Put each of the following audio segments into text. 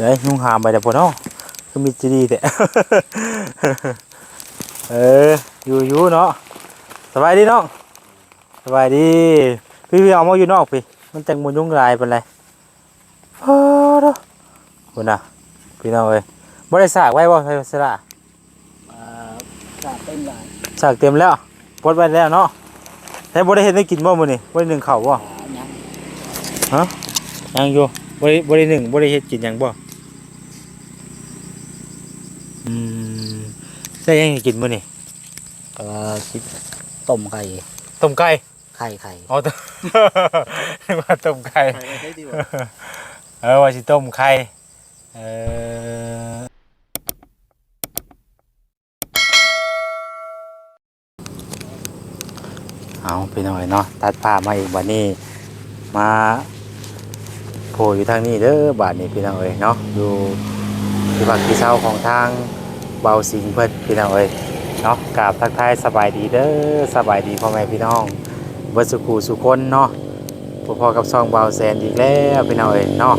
เอ้ยนุ่งหามไปแต่พอเนาะก็มีจีดีแต่เอออยู่อยู่เนาะสบายดีเนาะสบายดี พี่พี่เอามาอยู่นอกพี่มันจังมุนยุ่งลายเป็นไรเฮ้อเนาะคุณน่ะพี่น้องเอ้ยบ่ได้สากไว้บ่ไฟสระอ่าสาดเต็มหลายสากเต็มแล้วปลดไว้แล้วเนาะแต่บ่ได้เฮ็ดให้กินบ่มื้อนี้บ่ได้นึ่งข้าวบ่อ่ายังยังอยู่บ่ได้บ่ได้นึ่งบ่ได้เฮ็ดกินหยังบ่ อืมใช่ยังให้กินมื้อนี้ก็คิดต้มไก่ต้มไก่ ไข่ไข่อ๋อต้ม นึกว่าต้มไก่ไข่ได้ดีเออว่าสิต้มไข่เออเอาไปหน่อยเนาะตัดผ้ามาอีกบัดนี้ มาโผล่อยู่ทางนี้เด้อบาดนี้พี่น้องเอ้ยเนาะอยู่ ที่พักที่เช่าของทางเบาสิงเพิ่นพี่น้องเอ้ยเนาะกราบทักทายสบายดีเด้อสบายดีพ่อแม่พี่น้องเบิดสุขูสุคนเนาะพอๆกับซองเบาแสนอีกแล้วพี่น้องเอ้ยเนาะ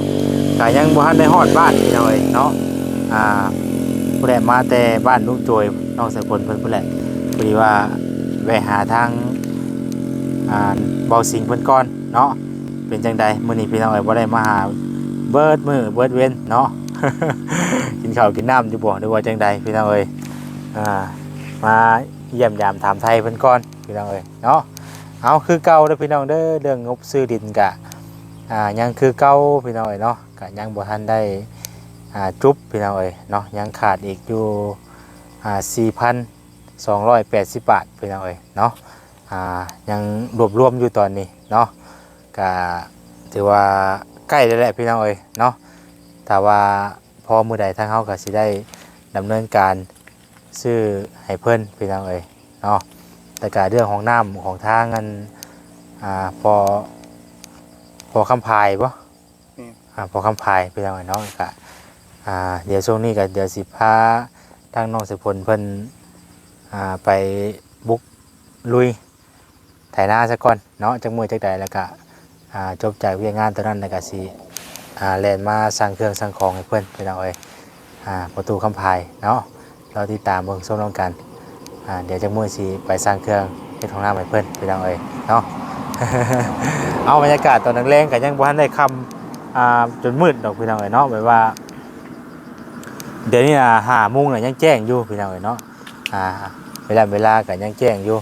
ก็ยังบ่ทันได้ฮอดบ้านพี่น้องเอ้ยเนาะอ่าผู้ใดมาแต่บ้านลุงโจยน้องสกุลเพิ่นผู้ใดพอดีว่าแวะหาทางอ่าเบาสิงเพิ่นก่อนเนาะเป็นจังใดมื้อนี้พี่น้องเอ้ยบ่ได้มาหาเบิดมือเบิดเว้นเนาะ กินข้าวกินน้ำอยู่บ่หรือว่าจังใดพี่น้องเอ้ยอ่ามาเยี่ยมยามถามไทยเพิ่นก่อนพี่น้องเอ้ยเนาะเอาคือเก่าเด้อพี่น้องเด้อเรื่องงบซื้อดินกะอ่ายังคือเก่าพี่น้องเอ้ยเนาะกะยังบ่ทันได้อ่าจุบพี่น้องเอ้ยเนาะยังขาดอีกอยู่อ่า4,280บาทพี่น้องเอ้ยเนาะอ่ายังรวบรวมอยู่ตอนนี้เนาะก็ถือว่าใกล้แล้วแหละพี่น้องเอ้ยเนาะ ถ้าว่าพอมือใดทางเขาก็สิได้ดำเนินการซื้อให้เพิ่นพี่น้องเอ้ยเนาะแต่การเรื่องของน้ำของทางกันอ่าพอพอคำพายปะอ่าพอคำพายพี่น้องเอ้ยเนาะก็อ่าเดี๋ยวช่วงนี้ก็เดี๋ยวสิพาทางน้องสิพลเพิ่นอ่าไปบุกลุยไถนาซะก่อนเนาะจักมือจักใดแล้วก็อ่าจบจากเวียงงานตอนนั้นแล้วก็สิ อ่าแลนมาสั่งเครื่องสั่งของให้เพื่อนพี่น้องเอ้ยอ่าประตูคำพายเนาะเราติดตามเบิ่งส้มน้องกันอ่าเดี๋ยวจะมือสิไปสร้างเครื่องเฮ็ดของน้ำให้เพื่อนพี่น้องเอ้ยเนาะเอาบรรยากาศตอนนังแรงๆก็ยังบ่ทันได้คำอ่าจนมืดดอกพี่น้องเอ้ยเนาะแบบว่า เดี๋ยวนี้น่ะห้าโมงน่ะยังแจ้งอยู่พี่น้องเอ้ยเนาะอ่าเวลาเวลาก็ยังแจ้งอยู่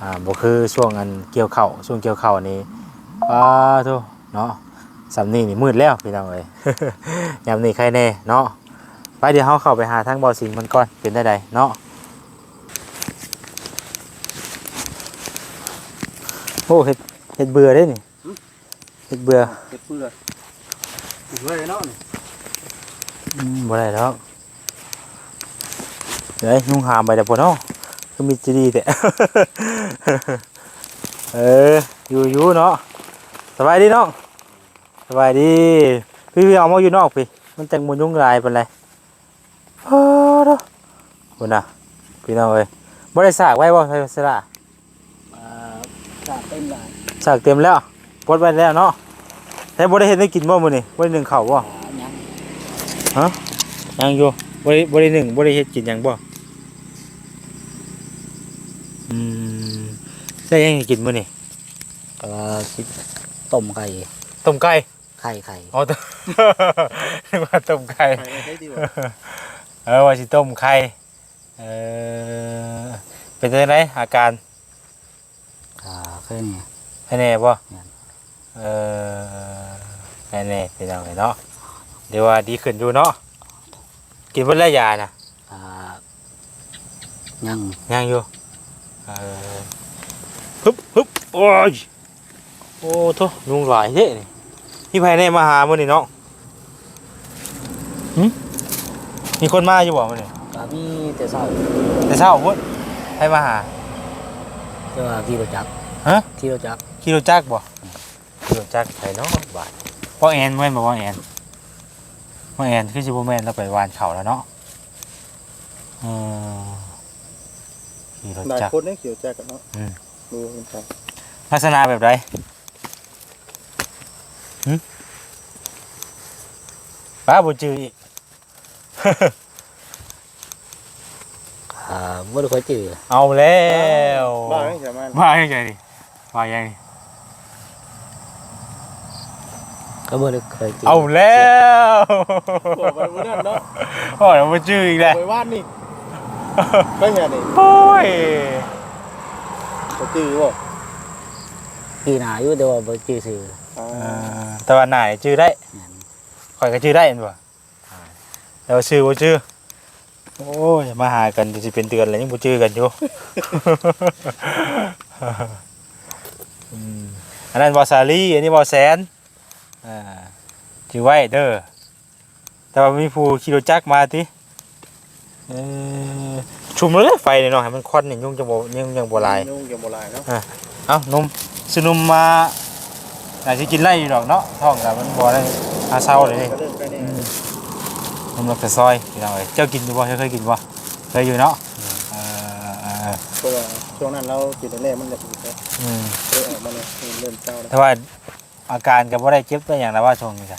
อ่าบ่คือช่วงอันเกี่ยวข้าวช่วงเกี่ยวข้าวนี้ป้าทุเนาะ สำนี่นี่มืดแล้วพี่น้องเอ้ย ยามนี้ใครแน่เนาะไปเดี๋ยวเขาเข้าไปหาทางบอสิงมันก่อนเป็นได้ใดเนาะโอ้เห็ดเห็ดเบื่อได้นี่เห็ดเบื่อเก็บเปลือกถูกเลยเนาะนี่อืมบ่ได้แล้วเดี๋ยวนุ่งหามไปแต่พอเนาะก็มีจีดีแต่ เอออยู่อยู่เนาะสบายดีเนาะส บายดี พี่พี่เอามาอยู่นอกพี่ มันจังมุนยุ่งลายเป็นไรเฮ้อเนาะคุณน่ะพี่น้องเอ้ยบ่ได้สากไว้บ่ไฟสระอ่าสาดเต็มหลายสากเต็มแล้วปลดไว้แล้วเนาะแต่บ่ได้เฮ็ดให้กินบ่มื้อนี้บ่ได้นึ่งข้าวบ่อ่ายังยังอยู่บ่ได้บ่ได้นึ่งบ่ได้เฮ็ดกินหยังบ่อืมใช่ยังให้กินมื้อนี้ก็คิดต้มไก่ต้มไก่ ไข่ไข่อ๋อต้ม นึกว่าต้มไก่ไข่ได้ดีเออว่าสิต้มไข่เออเป็นจังไดอาการอ่าแค่นี้แพ้แน่บ่แม่น เออแพ้แน่เป็นจังไดเนาะเดี๋ยวว่าดีขึ้นอยู่เนาะกินเพิ่นละยาน่ะ อ่ายังยังอยู่เออฮึบฮึบโอ้ยโอ้โทยุงหลายเด้นี่ มีไผแน่มาหามื้อนี้เนาะหึมีคนมาอยู่บ่มื้อนี้ก็มีแต่เศร้าแต่เช้าพุ่นใครมาหา แต่ว่าขี่รถจักรฮะ ขี่รถจักรขี่รถจักรบ่ขี่รถจักรไปเนาะบาดพ่อแอนแม่นบ่พ่อแอนพ่อแอนคือสิบ่แม่นแล้วไปวานเขาแล้วเนาะเออขี่รถหลายจักรคนเนี่ยเขียวแจกกันเนาะอืม ดูเป็นไปลักษณะแบบใดหึ ป้าบ่จืออีกอ่าบ่ได้ค่อยจื้อเอาแล้วบ้าไม่ใช่มันว่ายังไงนี่ว่ายังไงก็บ่ได้ค่อยจื้อเอาแล้วบอกไปวันนั้นเนาะโอ้ยบ่จืออีกแล้วไปวาดนี่ไปเห็นนี่โอ้ยจะจื้อบ่พี่หน้าอยู่แต่ว่าบ่จื้อซื่ออ่าเออ แต่ว่าหน่ายจือได้แม่นข่อยก็จือได้เห็นบ่แต่ว่าชื่อบ่ชื่อโอ้ยมาหากันสิเป็นเดือนแล้วยังบ่จือกันอยู่ อืมอันนั้นบ่ซาลีอันนี้บ่แสนอ่าจือไว้เด้อแต่ว่ามีผู้ขี่รถจักรมาติเออชุมเลยไฟนี่เนาะให้มันควันนี่ยุ่งจังบ่ยุ่งจังบ่หลาย นุ่งยังโบราณเนาะ เอ้านมสนุมมา อาจจะกินไล่อยู่ดอกเนาะท้องกับมันบ่ได้หาเศร้าเลยนี่ก็เริ่มไปนี่อืมนมลักกระซอยพี่น้องเอ้ยเจ้ากินอยู่บ่เจ้าเคยกินบ่เคยอยู่เนาะเออเออเพราะว่าช่วงนั้นเราจิตแน่ๆมันจะผิดแล้วอืมเริ่มออกมาเนี่ยเริ่มเจ้าแล้วแต่ว่าอาการก็บ่ได้เจ็บตัวอย่างนะว่าช่วงนี้จ้ะ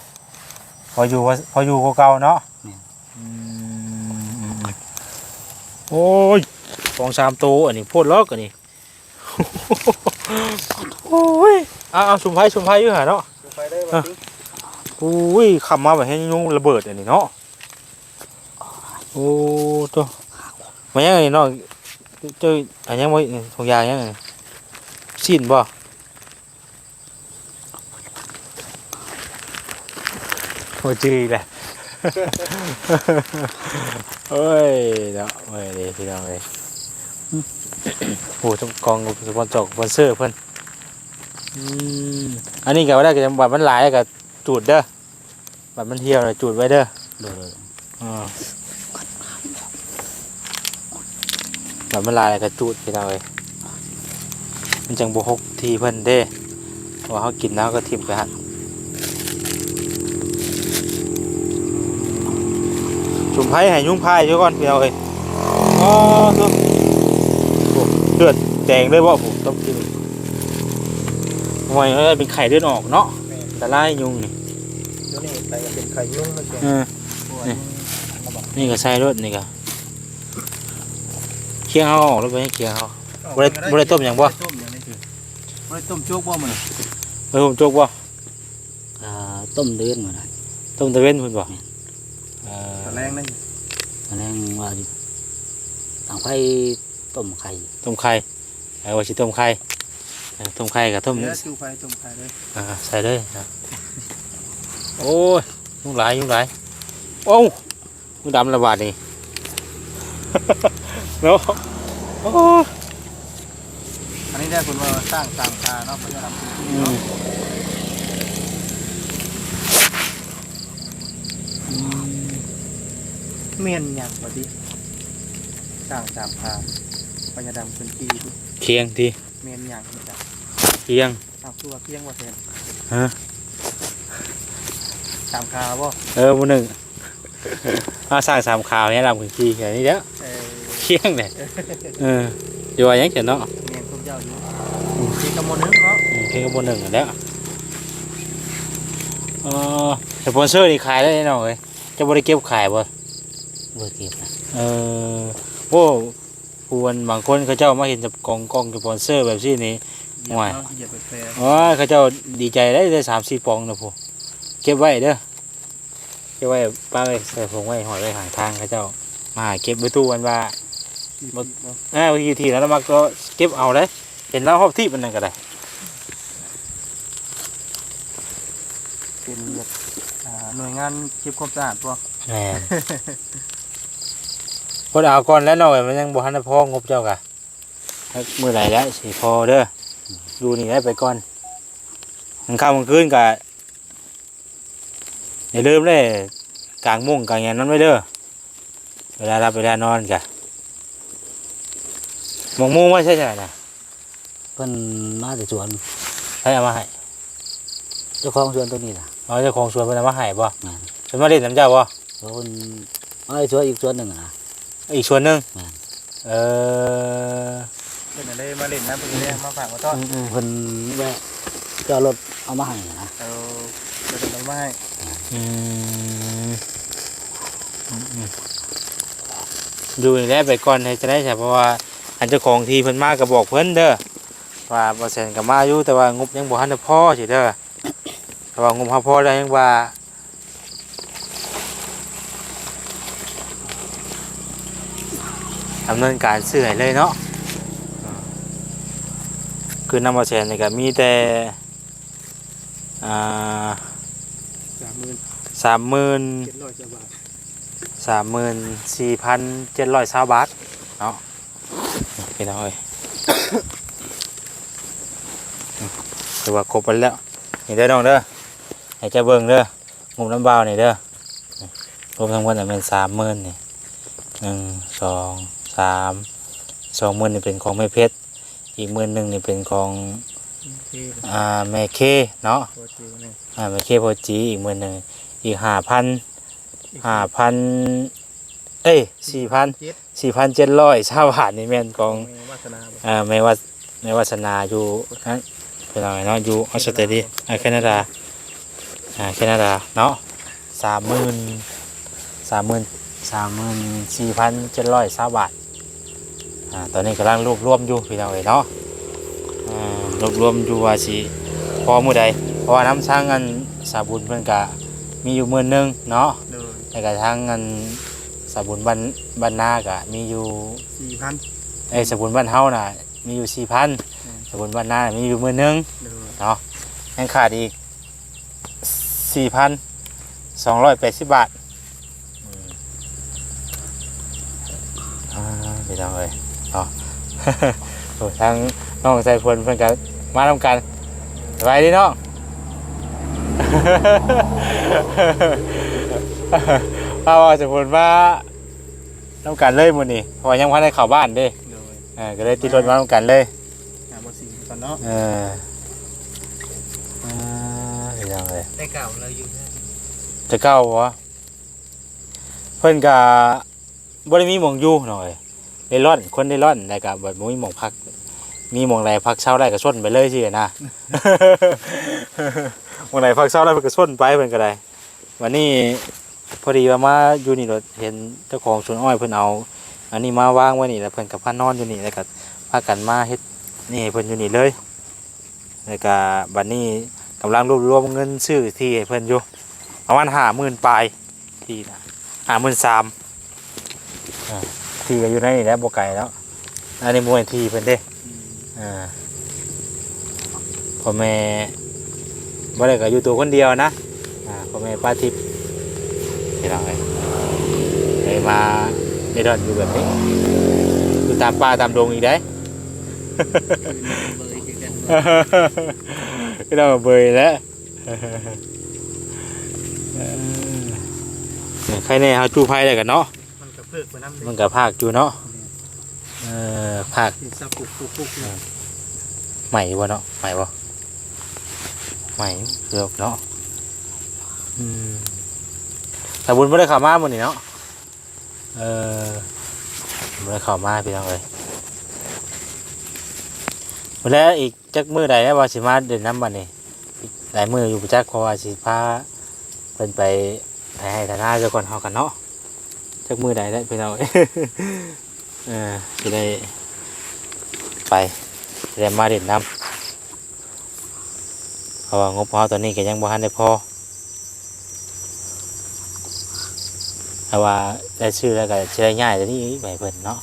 พออยู่ว่าพออยู่กว่าเก่าเนาะอืมอืมอืมโอ้ยสองสามตัวอันนี้โพดล็อกอันนี้ โอ้ยเอาเอาชุมไผ่ชุมไผ่อยู่หาเนาะไปได้วันนี้อุ้ยคำมาแบบให้ยุ่งระเบิดอันนี้เนาะโอ้ตัวมายังไงเนาะเจออันยังไว้ทงยางยังไงสิ้นบ่โอ้จีแหละเอ้ยเนาะเอ้ยดีพี่น้องเอ้ย โอ้ต้องกองสปอนเซอร์สปอนเซอร์เพิ่นอืมอันนี้ก็ว่าได้ก็บัตรมันหลายก็จูดเด้อบัตรมันเที่ยวน่ะจูดไว้เด้อโดยอ่าบัตรมันหลายก็จูดพี่น้องเอ้ยมันจังบ่ฮกทีเพิ่นเด้ว่าเฮากินแล้วก็ทิ่มไปหั่นชุมไผให้ยุงพายอยู่ก่อนพี่น้องเอ้ยอ๋อตัวโอ้เลือด แดงเลยบ่ผมต้องกินทำไมเอ้ยเป็นไข่เลือดออกเนาะแม่แต่ไล่ยุงนี่เดี๋ยวนี้ไปเป็นไข่ยุ่งแล้วแกเออปวดนี่ก็ใส่รถนี่ก็เคี่ยงเขาออกแล้วไปให้เคี่ยงเขาบ่ได้บ่ได้ต้มหยังบ่ต้มอย่างนี้บ่ได้ต้มโจ๊กบ่มันเฮ้ยผมจกบ่อ่าต้มเดือนมื้อนั้นต้มตะเวนคุณบ่เออตะแรงนั่นแสดงว่าอยู่ทางไผต้มไข่ต้มไข่ ไอ้ว่าสิต้มไข่เออต้มไข่กับต้มเนื้อจูไฟต้มไข่เลยอ่าใส่เลยนะโอ้ยยุงหลายยุงหลายโอ้ยุงดำระบาดนี่เนาะโอ้ยอันนี้ได้ผลว่าสร้างสามคาเนาะเพื่อทำพื้นที่อืมเนาะเมียนอย่างพอดีสร้างสามคาปัญญาดำพื้นที่ดิ เคียงทีเมียนอย่างนี่จ้ะเคียงเอาตัวเพียงว่าแทนฮะสามคาบ่เออมื้อหนึงมาสร้างสามข่าวเนี่ยลำขึ้นขี้แค่นี้เด้อเออเคียงเนี่ยเอออยู่ว่าหยังเขียนเนาะเมียนทุกเจ้าอยู่ที่กำมลนึงเนาะอืมเพียงก็บนหนึ่งแล้วเออสปอนเซอร์นี่ขายได้แน่นอนเลยจะบริเก็บขายบ่บ่เก็บนะเออโอ้ ผู้วันบางคนเขาเจ้ามาเห็นจะกองกองสปอนเซอร์แบบนี้นี่เหยียบห่วยเนาะเหยียบไปแปรอ๋อเขาเจ้าดีใจได้ได้สามสี่ปองนะพวกเก็บไว้เด้อเก็บไว้ป้าไว้ใส่ผงไว้หอยไว้ห่างทางเขาเจ้ามาหาเก็บไว้ตู้วันว่าบ่บ่อ่าบางทีทีแล้วเรามาก็เก็บเอาเลยเห็นแล้วหอบที่มันนั่นก็ได้เป็นแบบอ่าหน่วยงานเก็บความสะอาดบ่แม่น พอดเอาก่อนแล้วเนาะมันยังบ่ทันได้พองบเจ้ากะมื้อไหร่แล้วสิพอเด้อดูนี่ได้ไปก่อนกลางค่ำกลางคืนกะอย่าลืมเลยกลางมุ้งกลางหยังนั้นไว้เด้อเวลารับเวลานอนกะหมองมุ้งไว้ใช่ไหมนะเพิ่นมาแต่สวนให้เอามาให้เจ้าของสวนตัวนี้ล่ะเอาเจ้าของสวนเพิ่นเอามาให้บ่แม่นเพิ่นมาเล่นน้ำเจ้าบ่เพราะเพิ่นมาให้สวนอีกสวนหนึงอะนะ อีกส่วนหนึงแม่นเออเล่นอะไรมาเล่นนะเพิ่นเรียกมาฝากมาต้อนอืมเพิ่นแวะเจอรถเอามาให้อะนะเอาเดี๋ยวเพิ่นเอามาให้อืมดูนี่แหละไปก่อนให้จะได้ใช่เพราะว่าอันเจ้าของที่เพิ่นมาก็บอกเพิ่นเด้อว่าบ่แซนก็มาอยู่แต่ว่างบยังบ่ทันได้พอสิเด้อแต่ว่างบเฮาพอแล้วยังว่า ดำเนินการซื้อให้เลยเนาะคือนำบ่แซนนี่ก็มีแต่อ่าสามหมื่น30,000เจ็ดร้อยเจ้าบาทสามหมื่นสี่พันเจ็ดร้อยสาบาทเนาะพี่น้องเอ้ยถือว่าครบไปแล้วนี่เด้อน้องเด้อให้เจ้าเบิ่งเด้องมน้ำเบานี่เด้อนี่รวมทั้งหมดน่ะเป็นสามหมื่นนี่หนึ่งสอง สามสองหมื่นนี่เป็นของแม่เพชรอีกหมื่นหนึ่งนี่เป็นของโอเคอ่าแม่เคเนาะโอเคเนี่ยอ่าแม่เคโพจีอีกหมื่นหนึ่งอีกห้าพันห้าพันเอ้ยสี่พันเจ็ดสี่พันเจ็ดร้อยชาวบาทนี่แม่นของแม่วาสนาบ่อ่าไม่ว่าไม่ว่าสนาอยู่นั้นเป็นอะไรเนาะอยู่ออสเตรเลียอ่าแคนาดาอ่าแคนาดาเนาะสามหมื่นสามหมื่นสามหมื่นสี่พันเจ็ดร้อยชาวบาท อ่าตอนนี้กำลังรวบรวมอยู่พี่น้องเอ๋ยเนาะอ่ารวบรวมอยู่ว่าสิพอมือใดเพราะว่าน้ำช่างอันสาบุญเพิ่นกะมีอยู่หมื่นหนึงเนาะเลยแต่กระทั่งอันสาบุญบ้านบ้านนากะมีอยู่สี่พันเอ้ยสบุนบ้านเฮาน่ะมีอยู่สี่พันอืมสบุนบ้านนามีอยู่หมื่นหนึงเลยเนาะยังขาดอีกสี่พันสองร้อยแปดสิบบาทอืมอ่าพี่น้องเอ้ยเนาะ โอ้ทั้งน้องใส่พลเพื่อนกันมาทำกันสบายดีน้องป้าว่าใส่พลมาทำกันเลยมื้อนี้เพราะว่ายังพันได้เข้าบ้านเด้เลยอ่าก็เลยติดรถมาทำกันเลย หาบสี่ก่อนเนาะเอออ่าเป็นยังไง ได้เก่าเราอยู่นะจะเก้าวะเพิ่นกะบ่ได้มีหมองอยู่หน่อย ได้ร่อนคนได้ร่อนแต่กะบ่บ่มีหมองพัก มีหมองใดพักเช้าได้ก็ส้นไปเลยสินะหมองใดพักเช้าได้เพิ่นก็ส้นไปเพิ่นก็ได้วันนี้พอดีว่ามาอยู่นี่รถเห็นเจ้าของสวนอ้อยเพิ่นเอา อันนี้มาว่างไว้นี่แล้วเพิ่นก็พานอนอยู่นี่แล้วก็พากันมาเฮ็ดนี่เพิ่นอยู่นี่เลยแล้วก็บัดนี้กำลังรวบรวมเงินซื้อที่ให้เพิ่นอยู่ประมาณห้าหมื่นปลายที่นะห้าหมื่นสาม ที่ก็อยู่ในนี่แหล้วบกไก่แล้ว อันนี้มวยที่เพิ่นเด้อ่าพ่อแม่บ่ได้ก็อยู่ตัวคนเดียวนะอ่าพ่อแม่ป้าทิพย์ที่เราไอ้เลยมาได้ดอนอยู่แบบนี้อยู่ตามป่าตามดงอีกได้เบอร์คือกัน cái đâu mà bơi đấy khai này họ chu phai đây cả nó มันกระ เพิกไปน้ำเลยมันกับภาคจูเนาะเออภาคที่สับปุกปุกปุกเนี่ยใหม่บ่เนาะใหม่บ่ใหม่เกือบเนาะอืมแต่บุญไม่ได้เข้ามาหมดนี่เนาะเออไม่ได้เข้ามาพี่น้องเลยแล้วอีกจักมือใดนะว่าสิมาเดินน้ำบันนี่อีกหลายมืออยู่ประจักเพราะว่าสิพาเพิ่นไปให้ให้ทนายเจ้าก่อนเฮากันเนาะ จักมือใดได้พี่น้องเอออสิได้ไปสิได้มาเด่นน้ำเพราะว่างบเฮาตอนนี้ก็ยังบ่ทันได้พอแต่ว่าได้ชื่อแล้วก็สิได้ง่ายตัวนี้ไปเพิ่นเนาะ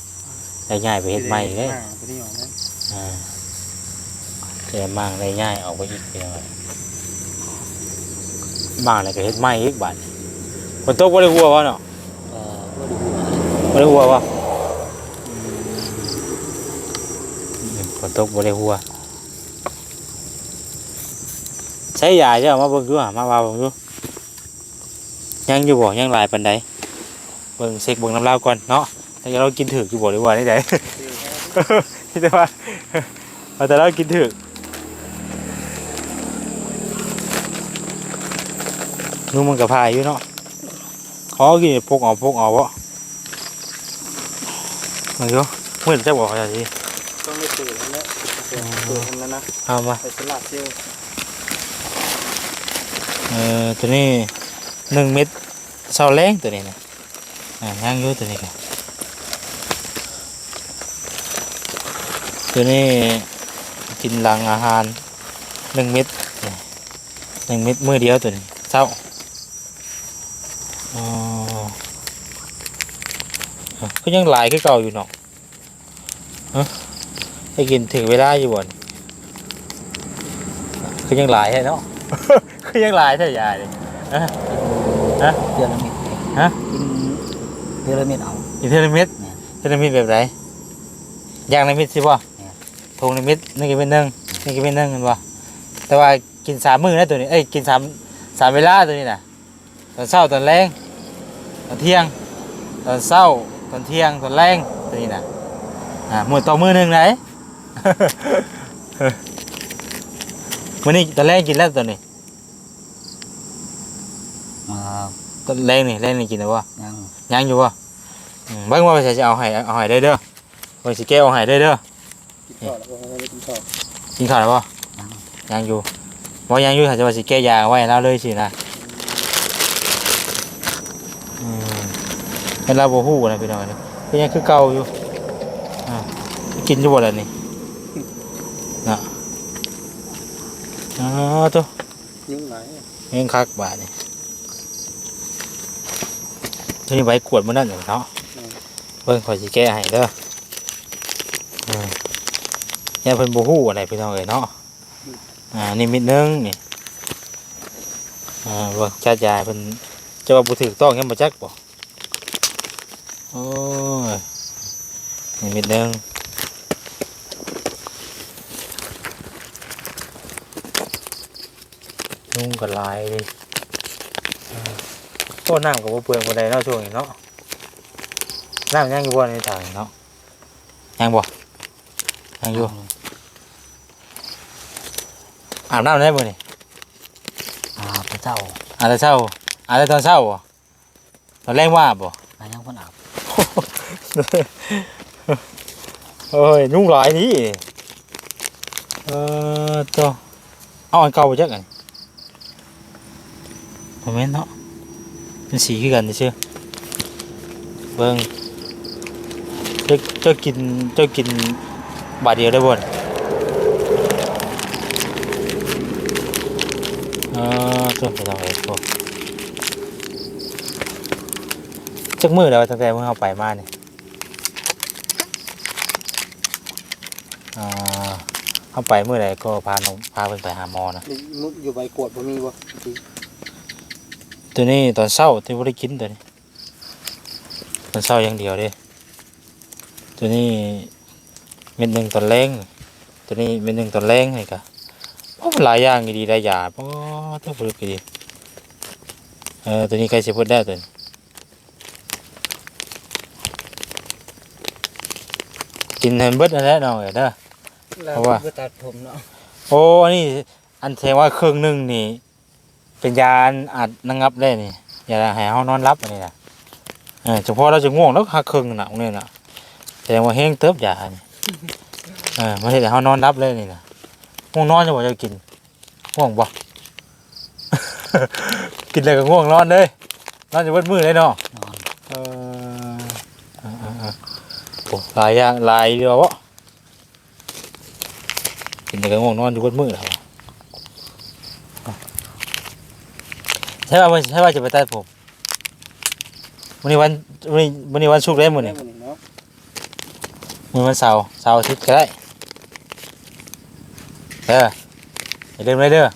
ได้ง่ายไปเฮ็ดใหม่เลยไปนี่ออกนะอ่าจะได้มั่งได้ง่ายออกไปอีกเดียวมั่งอะไรก็เฮ็ดใหม่อีกบาดฝนตกบ่ได้หัววะเนาะ บ่ได้หัวบ่ได้หัววะฝนตกบ่ได้หัวใช้ยาเจ้ามาเบิ่งดูอะมาว่าเบิ่งดูยังอยู่บ่ยังหลายปานใดเบิ่งเช็คเบิ่งน้ำลาวก่อนเนาะถ้าเรากินถึกอยู่บ่หรือว่านี่ใดนี่แต่ว่าเอาแต่เรากินถึกนุ่มมันกับพายอยู่เนาะขอกินพกเอาพกเอาวะ มาอยู่เหมือนจะบอกเขาอย่างนี้ต้องไม่ตื่นแล้วเนี่ยตื่นทำนั้นนะเอามาไปสลัดเซลล์เอ่อตัวนี้หนึ่งเม็ดเสาแรงตัวนี้นะอ่าย่างอยู่ตัวนี้ครับตัวนี้กินหลังอาหารหนึ่งเม็ดนี่หนึ่งเม็ดมือเดียวตัวนี้เศร้าอ๋ออะ ก็ยังหลายคือเก่าอยู่เนาะฮะให้กินถึงเวลาอยู่บ่นคือยังหลายใช่เนาะคือยังหลายใช่ยายเลยเดือนละเม็ดฮะกินเดือนละเม็ดเอาอยู่เทเลมิดแม่นเทเลมิดแบบไหนย่างในมิดสิบ่แม่นทงในมิดนี่กินเป็นหนึ่งนี่กินเป็นหนึ่งกันบ่แต่ว่ากินสามมื้อนะตัวนี้เอ้ยกินสามสามเวลาตัวนี้น่ะตอนเช้าตอนแรงตอนเที่ยงตอนเช้า ตอนเที่ยงตอนแรงตัวนี้น่ะอ่ามื้อต่อมื้อหนึงไหนมื้อนี้ตอนแรกกินแล้วตัวนี้มาตอนแรงนี่แรงนี่กินแล้วบ่ยังยังอยู่บ่อืมเบิ่งว่าไปใส่จะเอาให้เอาให้ได้เด้อเบิ่งสิแก้วเอาให้ได้เด้อกินข้าวแล้วก็ไม่กินข้าวกินข้าวแล้วบ่ยังยังอยู่บ่ยังอยู่ถ้าจะว่าสิแก้ยาไว้ให้เราเลยสินะอืม ให้เราบ่ฮู้นะพี่น้องนี่ก็ยังคือเก่าอยู่อ่ากินอยู่บ่ล่ะนี่นะอ๋อตัวยุ่งหลายเองคักบาดนี่ตัวนี้ไว้กวดมื้อนั้นอยู่เนาะเพิ่นขอยสิแก้ให้เด้ออืมอย่าเพิ่นบ่ฮู้อะไรพี่น้องเอ้ยเนาะอ่านี่มิดนึงนี่อ่าเบิ่งจัดยายเพิ่นจะว่าบ่ถูกต้องยังบ่จักบ่ โอ้ยนี่มิดนึงนุ่งก็หลายดิอ่าโอ้น้ำก็บ่เปลืองบ่ได้เนาะช่วงนี้เนาะน้ำยังอยู่บ่ในถังเนาะยังบ่ยังอยู่อาบน้ำได้บ่นี่อาพระเจ้าอาบแต่เช้าอาบแต่ตอนเช้าบ่ตอนแรกว่าบ่นายยังคนอาบ เอ้ยยุ่งหลายนี่เออตัวเอาอันเก่าไปจักอันบ่แม่นเนาะเป็นสีคือกันซื่อเบิ่งเจ้าเจ้ากินเจ้ากินบาทเดียวได้บ่นี่เออตัวไปทางไหนตัวจักมื้อแล้วตั้งแต่มื้อเฮาไปมานี่อ่าเข้าไปเมื่อไหร่ก็พาน้องพาเพิ่นไปหาหมอนะนี่มุกอยู่ใบกวดบ่มีบ่ตัวนี้ตอนเช้าที่บ่ได้กินตัวนี้ตอนเช้าอย่างเดียวเด้ตัวนี้เม็ดหนึ่งตอนแรงตัวนี้เม็ดหนึ่งตอนแรงนี่กะเพราะมันหลายอย่างดีหลายอย่างเพราะต้องฝึกดีเออตัวนี้ใครสิพูดได้ตัวนี้ กินให้เบิดนั่นแหละน้องเอ้ยเด้อ เพราะว่าไปตัดผมเนาะโอ้อันนี้อันแสดงว่าเครื่องหนึ่งนี่ เป็นยาอันอาจระงับได้นี่อย่าให้เฮานอนรับอันนี้นะเออเฉพาะเราจะง่วงแล้วหักเครื่องน่ะตรงนี้น่ะแสดงว่าแห้งเติบยานี่เออไม่ใช่แต่เฮานอนรับเลยนี่นะง่วงนอนจะบอกจะกินง่วงบ่ กินเลยก็ง่วงนอนเลยนอนจะเบิดมือเลยเนาะ นอน เออเออเออเออ โอ้หลายอย่างหลายเดียววะกินแต่ก็ง่วงนอนอยู่บนมือแล้วใช่ป่ะใช่ป่ะจะไปตัดผมวันนี้วันวันนี้วันนี้วันศุกร์ได้หมดได้นี่หมดเนาะมื้อวันเสาร์เสาร์อาทิตย์ก็ได้เด้ออย่าลืมเลยเด้อ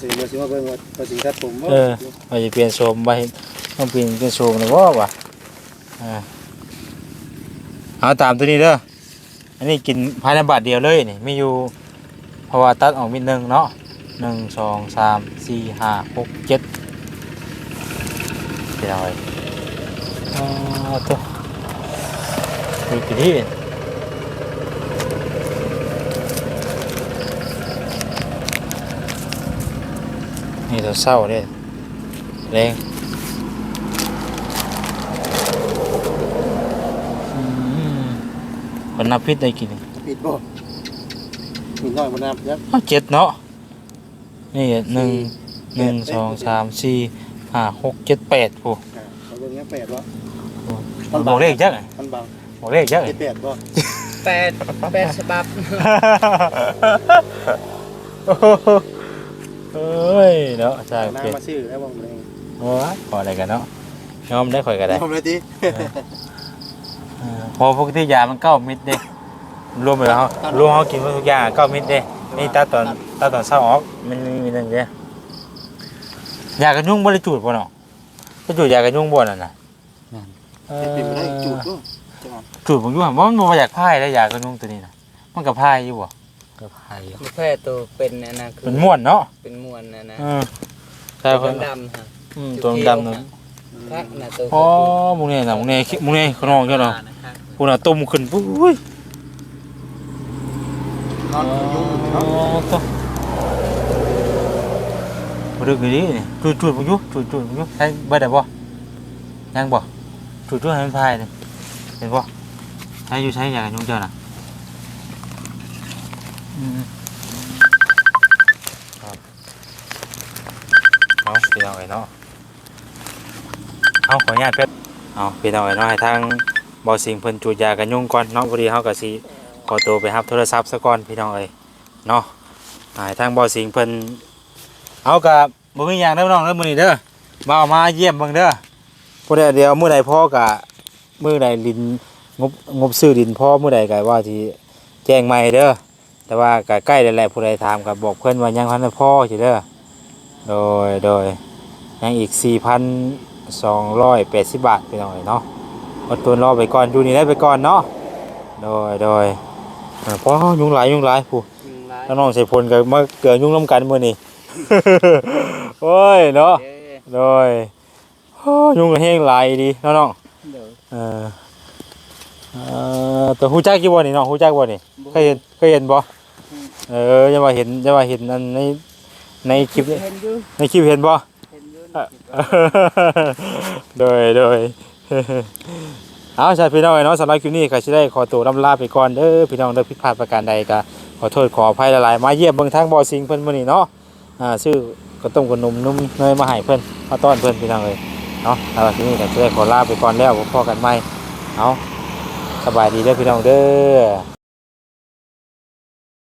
สิมาสิมาเบิ่งว่าว่าสิตัดผมบ่เออว่าจะเปลี่ยนโสมไป ต้องปีนเป็นโสมนะว่าวะอ่าเอาตามตัวนี้เด้อ อันนี้กินภายในบาทเดียวเลยนี่มีอยู่เพราะว่าตัดออกมีหนึ่งเนาะหนึ่งสองสามสี่ห้าหกเจ็ดเดี๋ยวเอาไว้อ่าตัวดูกี่ที่นี่ตัวเศร้าเด้แรงอืม คนนับพิษได้กินนี่ปิดบ่มีน้อยบ่น้ำยักอ้าวเจ็ดเนาะนี่หนึ่งหนึ่งสองสามสี่ห้าหกเจ็ดแปดผู้อ่าเขาเบิ่งยังแปดวะบอกเลขจังไงมันบังบอกเลขจังไงเจ็ดแปดบ่แปดแปดฉบับเอ้ยเนาะใช่น้าเก่งมาซื้อแล้วบ่เลยโอ้ยพออะไรกันเนาะยอมได้ข่อยก็ได้ทำเลยดิ เออพอปกติยามันเก้ามิดเด้รวมไปแล้วรวมเขากินทุกอย่างเก้ามิดเด้นี่ตาตอนตาตอนเช้าออกมันมีมีนั่นเด้ยากันยุงบ่ได้จูดบ่เนาะก็จูดยากันยุงบ่นั่นน่ะเออเป็นไปได้จุดด้วยจังหวะจูดผมอยู่หั่นบ่มันบ่อยากพายได้ยากันยุงตัวนี้น่ะมันก็พายอยู่บ่ก็พายลูกแพร่ตัวเป็นอันนะคือเป็นม่วนเนาะเป็นมวลนะนะเออใช่ตัเพิ่วนดำฮะอืมตัวดำๆนั่น พักนะตัวอ๋อมึงเนี่ยน่ะมึงเนี่ยคิมึงเนี่ยขนองเจ้าเนาะนะครับกูน่ะตุ่มขึ้นปุ้ยนอนยุ่งเนาะต้องบ่ดึกนี่นี่จุดจุดมึงอยู่จุดจุดมึงอยู่ใช้เบิดได้บ่ยังบ่จุดจุดให้มันพายนี่เห็นบ่ใช้อยู่ใช้อย่างกันยุงเจ้าน่ะอืมครับเอาพี่น้องไอ้เนาะ เอาขออนุญาตแป๊บเอาพี่น้องไอ้นาะให้ทางบ่สิงเพิ่นจูดยากันยุงก่อนเนาะพอดีเฮาก็สิขอตัวไปรับโทรศัพท์ซะก่อนพี่น้องเอ้ยเนาะให้ทางบ่สิงเพิ่นเอากับบ่มีหยังเด้อน้องเด้อมื้อนี้เด้อมาเอามาเยี่ยมเบิ่งเด้อพุ่นเดี๋ยวมื้อใดพ่อกะมื้อใดลินงบงบซื้อดินพ่อมื้อใดก็ว่าสิแจ้งใหม่เด้อแต่ว่าก็ใกล้แล้วแหละผู้ใดถามก็บอกเพิ่นว่ายังพันพ่อสิเด้อโดยโดยยังอีก 4,280บาทพี่น้องเอ้ยเนาะอดทนรอไปก่อนอยู่นี่ได้ไปก่อนเนาะโดยโดยเออพอยุงหลายยุงหลายผู้ยุงร้ายแล้วน้องใส่พลก็มาเกิดยุ่งน้ำกันมื้อนี้โอ้ยเนาะเด้อโดยโอ้ยุ่งแห้งหลายดีเนาะน้องเดี๋ยวเออเอ่อตัวฮู้จักอยู่บ่นี่น้องฮู้จักบ่นี่เคยเห็นเคยเห็นบ่เอออย่าว่าเห็นอย่าว่าเห็นอันในในคลิปนี่เห็นอยู่ในคลิปเห็นบ่เห็นอยู่ โดยโดยเอาใช่พี่น้องเนาะสำหรับคลิปนี้ก็สิได้ขอตัวลำลาไปก่อนเด้อพี่น้องเด้อผิดพลาดประการใดก็ขอโทษขออภัยหลายๆมาเยี่ยมเบิ่งทางบ่อสิงเพิ่นมื้อนี้เนาะอ่าซื้อข้าวต้มขนมนุ่มเนยมาให้เพิ่นมาต้อนเพิ่นพี่น้องเอ้ยเนาะสำหรับคลิปนี้ก็สิได้ขอลาไปก่อนแล้วพบกันใหม่เอาสบายดีเด้อพี่น้องเด้อ